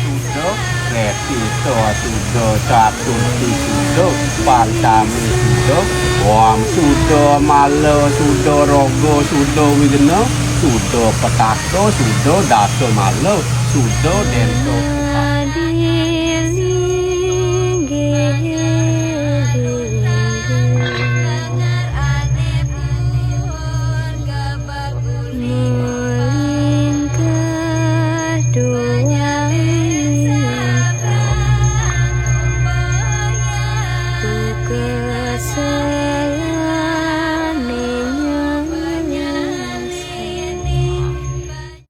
sudo ngerti to sudo satun di sudo pantami sudo wam sudo malo sudo rogo sudo wigno sudo petako sudo daso malo sudo dento